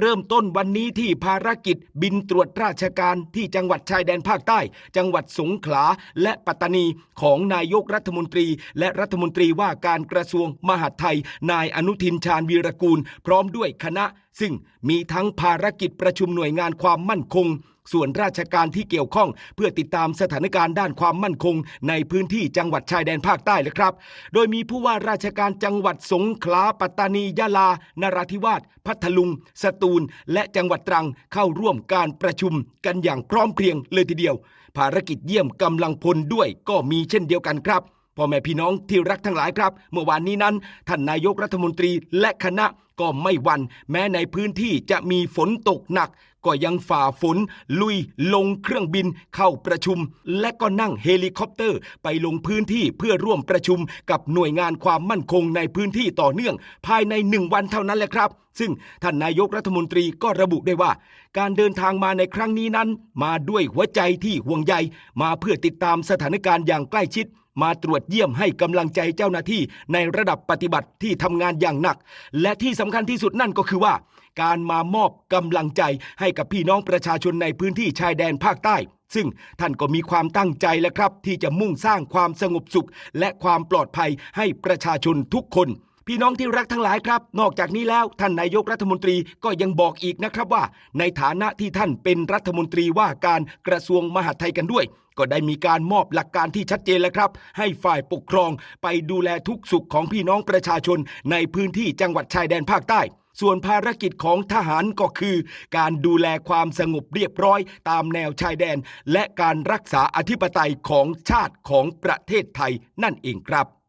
เริ่มต้นวันนี้ที่ภารกิจบินตรวจราชการที่จังหวัดชายแดนภาคใต้ จังหวัดสงขลาและปัตตานีของนายกรัฐมนตรี และรัฐมนตรีว่าการกระทรวงมหาดไทย นายอนุทินชาญวีรกูล พร้อมด้วยคณะ ซึ่งมีทั้งภารกิจประชุมหน่วยงานความมั่นคง ส่วนราชการที่เกี่ยวข้อง เพื่อติดตามสถานการณ์ด้านความมั่นคง ในพื้นที่จังหวัดชายแดนภาคใต้เลยครับ โดยมีผู้ว่าราชการจังหวัดสงขลาปัตตานียะลา นราธิวาส พัทลุง สตูล และจังหวัดตรังเข้าร่วมการประชุมกันอย่างพร้อมเพรียงเลยทีเดียว ภารกิจเยี่ยมกำลังพลด้วยก็มีเช่นเดียวกันครับพ่อแม่พี่น้องที่รักทั้งหลายครับ เมื่อวานนี้นั้น ท่านนายกรัฐมนตรีและคณะก็ไม่หวัน แม้ในพื้นที่จะมีฝนตกหนัก ก็ยังฝ่าฝน ลุยลงเครื่องบิน เข้าประชุม และก็นั่งเฮลิคอปเตอร์ ไปลงพื้นที่เพื่อร่วมประชุมกับหน่วยงานความมั่นคงในพื้นที่ต่อเนื่อง ภายในหนึ่งวันเท่านั้นแหละครับ ซึ่งท่านนายกรัฐมนตรีก็ระบุได้ว่า การเดินทางมาในครั้งนี้นั้น มาด้วยหัวใจที่ห่วงใยมาเพื่อติดตามสถานการณ์อย่างใกล้ชิด มาตรวจเยี่ยมให้กำลังใจเจ้าหน้าที่ในระดับปฏิบัติที่ทำงานอย่างหนัก และที่สำคัญที่สุดนั่นก็คือว่า การมามอบกำลังใจให้กับพี่น้องประชาชนในพื้นที่ชายแดนภาคใต้ ซึ่งท่านก็มีความตั้งใจแล้วครับ ที่จะมุ่งสร้างความสงบสุข และความปลอดภัยให้ประชาชนทุกคนพี่น้องที่รักทั้งหลายครับ นอกจากนี้แล้วท่านนายกรัฐมนตรีก็ยังบอกอีกนะครับว่า ในฐานะที่ท่านเป็นรัฐมนตรีว่าการกระทรวงมหาดไทยกันด้วย ก็ได้มีการมอบหลักการที่ชัดเจนแล้วครับ ให้ฝ่ายปกครองไปดูแลทุกสุขของพี่น้องประชาชนในพื้นที่จังหวัดชายแดนภาคใต้ส่วนภารกิจของทหารก็คือ การดูแลความสงบเรียบร้อยตามแนวชายแดน และการรักษาอธิปไตยของชาติของประเทศไทยนั่นเองครับ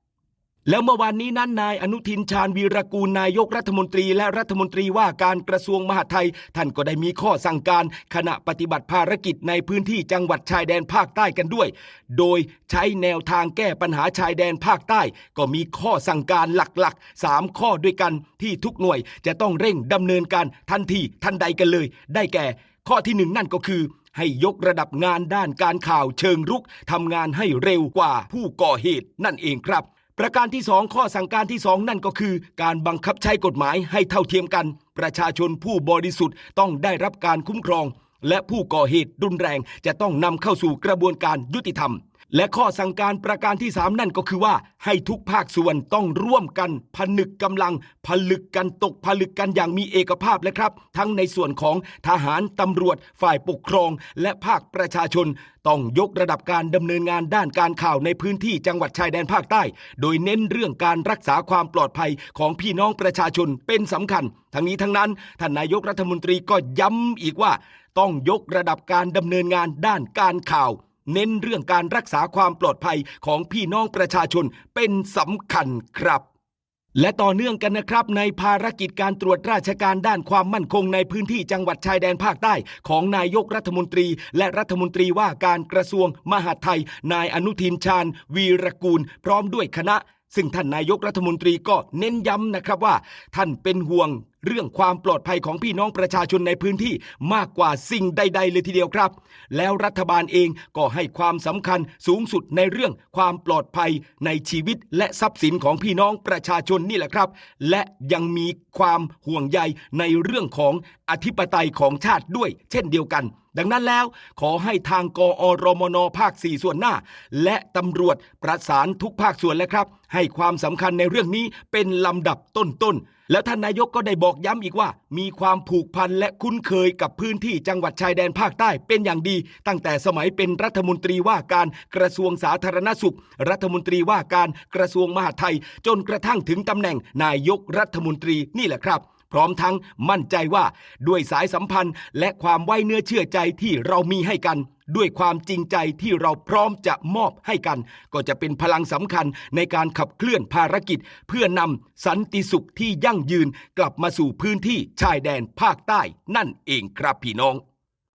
แล้วเมื่อวานนี้นั้นนายอนุทินชาญวีรกูลนายกรัฐมนตรี และรัฐมนตรีว่าการกระทรวงมหาดไทย ท่านก็ได้มีข้อสั่งการ ขณะปฏิบัติภารกิจในพื้นที่จังหวัดชายแดนภาคใต้กันด้วย โดยใช้แนวทางแก้ปัญหาชายแดนภาคใต้ ก็มีข้อสั่งการหลักๆ 3 ข้อด้วยกันที่ทุกหน่วยจะต้องเร่งดำเนินการทันทีทันใดกันเลย ได้แก่ ข้อที่หนึ่งนั่นก็คือให้ยกระดับงานด้านการข่าวเชิงรุกทำงานให้เร็วกว่าผู้ก่อเหตุนั่นเองครับ ประการที่สองข้อสั่งการที่สองนั่นก็คือ การบังคับใช้กฎหมายให้เท่าเทียมกัน ประชาชนผู้บริสุทธิ์ต้องได้รับการคุ้มครอง และผู้ก่อเหตุรุนแรงจะต้องนำเข้าสู่กระบวนการยุติธรรม และข้อสั่งการประการที่ 3 นั่นก็คือว่าให้ทุกภาคส่วนต้องร่วมกันผนึกกำลัง ผลึกกันตกผลึกกันอย่างมีเอกภาพและครับ ทั้งในส่วนของทหารตำรวจฝ่ายปกครอง และภาคประชาชน ต้องยกระดับการดำเนินงานด้านการข่าวในพื้นที่จังหวัดชายแดนภาคใต้ โดยเน้นเรื่องการรักษาความปลอดภัยของพี่น้องประชาชนเป็นสำคัญ ทั้งนี้ทั้งนั้นท่านนายกรัฐมนตรีก็ย้ำอีกว่า ต้องยกระดับการดำเนินงานด้านการข่าว เน้นเรื่องการรักษาความปลอดภัยของพี่น้องประชาชนเป็นสำคัญครับและต่อเนื่องกันนะครับในภารกิจการตรวจราชการด้านความมั่นคงในพื้นที่จังหวัดชายแดนภาคใต้ของนายกรัฐมนตรี และรัฐมนตรีว่าการกระทรวงมหาดไทย นายอนุทินชาญ วีรกูล พร้อมด้วยคณะ ซึ่งท่านนายกรัฐมนตรีก็เน้นย้ำนะครับว่า ท่านเป็นห่วง เรื่องความปลอดภัยของพี่น้องประชาชนในพื้นที่มากกว่าสิ่งใด ๆ เลยทีเดียวครับ แล้วรัฐบาลเองก็ให้ความสำคัญสูงสุดในเรื่องความปลอดภัยในชีวิตและทรัพย์สินของพี่น้องประชาชนนี่แหละครับ และยังมีความห่วงใยในเรื่องของอธิปไตยของชาติด้วย เช่นเดียวกันดังนั้นแล้วขอให้ทางกอรมนภาค 4 ส่วนหน้า และตำรวจประสานทุกภาคส่วนแล้วครับ ให้ความสำคัญในเรื่องนี้เป็นลำดับต้นๆ แล้วท่านนายกก็ได้บอกย้ำอีกว่า มีความผูกพันและคุ้นเคยกับพื้นที่จังหวัดชายแดนภาคใต้เป็นอย่างดี ตั้งแต่สมัยเป็นรัฐมนตรีว่าการกระทรวงสาธารณสุข รัฐมนตรีว่าการกระทรวงมหาดไทย จนกระทั่งถึงตำแหน่งนายกรัฐมนตรีนี่แหละครับ พร้อมทั้งมั่นใจว่าด้วยสายสัมพันธ์และความไว้เนื้อเชื่อใจที่เรามีให้กัน ด้วยความจริงใจที่เราพร้อมจะมอบให้กัน ก็จะเป็นพลังสำคัญในการขับเคลื่อนภารกิจ เพื่อนำสันติสุขที่ยั่งยืนกลับมาสู่พื้นที่ชายแดนภาคใต้นั่นเองครับพี่น้อง